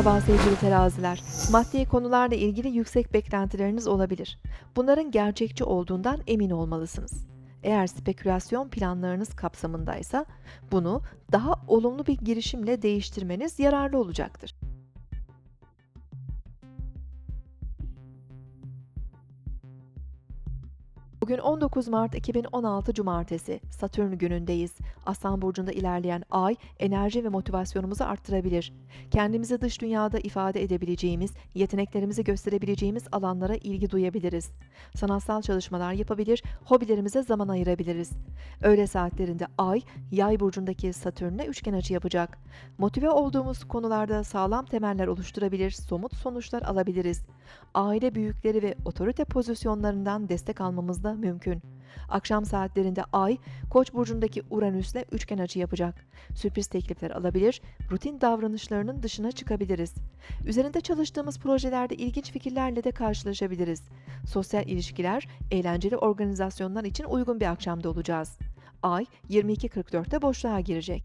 Merhaba sevgili teraziler. Maddi konularla ilgili yüksek beklentileriniz olabilir. Bunların gerçekçi olduğundan emin olmalısınız. Eğer spekülasyon planlarınız kapsamındaysa bunu daha olumlu bir girişimle değiştirmeniz yararlı olacaktır. Bugün 19 Mart 2016 Cumartesi, Satürn günündeyiz. Aslan Burcu'nda ilerleyen ay enerji ve motivasyonumuzu arttırabilir. Kendimizi dış dünyada ifade edebileceğimiz, yeteneklerimizi gösterebileceğimiz alanlara ilgi duyabiliriz. Sanatsal çalışmalar yapabilir, hobilerimize zaman ayırabiliriz. Öğle saatlerinde ay, yay burcundaki Satürn'le üçgen açı yapacak. Motive olduğumuz konularda sağlam temeller oluşturabilir, somut sonuçlar alabiliriz. Aile büyükleri ve otorite pozisyonlarından destek almamız da mümkün. Akşam saatlerinde Ay, Koç burcundaki Uranüs'le üçgen açı yapacak. Sürpriz teklifler alabilir, rutin davranışlarının dışına çıkabiliriz. Üzerinde çalıştığımız projelerde ilginç fikirlerle de karşılaşabiliriz. Sosyal ilişkiler, eğlenceli organizasyonlar için uygun bir akşamda olacağız. Ay 22.44'te boşluğa girecek.